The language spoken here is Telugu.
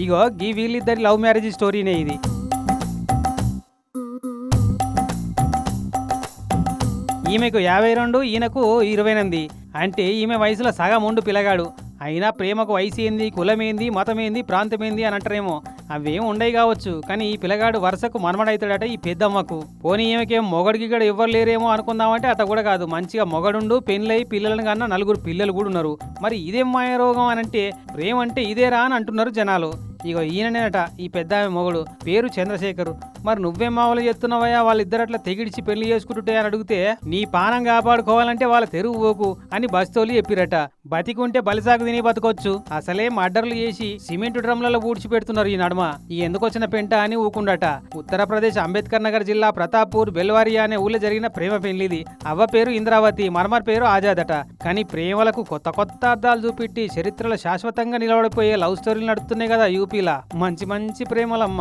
ఇగో గీ వీళ్ళిద్దరి లవ్ మ్యారేజ్ స్టోరీనే ఇది. ఈమెకు యాభై రెండు ఈయనకు ఇరవై ఎనిమిది. అంటే ఈమె వయసులో సగం ఉండు పిల్లగాడు. అయినా ప్రేమకు వయసు ఏంది కులమేంది మతమేంది ప్రాంతమేంది అని అంటారేమో. అవేం ఉండయి కావచ్చు. కానీ ఈ పిల్లగాడు వరుసకు మనమడవుతాడట ఈ పెద్దమ్మకు. పోనీ ఈమెకేం మొగడికి కూడా ఎవ్వరు లేరేమో అనుకుందామంటే అత కూడా కాదు. మంచిగా మొగడుండు పెళ్ళై పిల్లలను కన్నా నలుగురు పిల్లలు కూడా ఉన్నారు. మరి ఇదేం మాయ రోగం అని అంటే ప్రేమ అంటే ఇదేరా అని అంటున్నారు జనాలు. ఇగో ఈయననేనట ఈ పెద్ద ఆమె మొగుడు. పేరు చంద్రశేఖరు. మరి నువ్వేం మామూలు చెప్తున్నావయ్యా? వాళ్ళిద్దరు అట్లా తెగిడిచి పెళ్ళి చేసుకుంటుంటే అని అడిగితే నీ పానం కాపాడుకోవాలంటే వాళ్ళ తెరువు పోకు అని బస్తోలు చెప్పిరట. బతికుంటే బలిసాగు తిని బతకొచ్చు. అసలే మర్డర్లు చేసి సిమెంట్ డ్రమ్లలో ఊడ్చిపెడుతున్నారు ఈ నడుమ. ఈ ఎందుకొచ్చిన పెంట అని ఊకుండట. ఉత్తరప్రదేశ్ అంబేద్కర్ నగర్ జిల్లా ప్రతాపూర్ బెల్వారియా అనే ఊళ్ళో జరిగిన ప్రేమ పెళ్ళిది. అవ్వ పేరు ఇంద్రావతి మరమర్ పేరు ఆజాదట. కానీ ప్రేమలకు కొత్త కొత్త అర్థాలు చూపెట్టి చరిత్రలో శాశ్వతంగా నిలబడిపోయే లవ్ స్టోరీలు నడుస్తున్నాయి కదా యూపీలా. మంచి మంచి ప్రేమలమ్మ.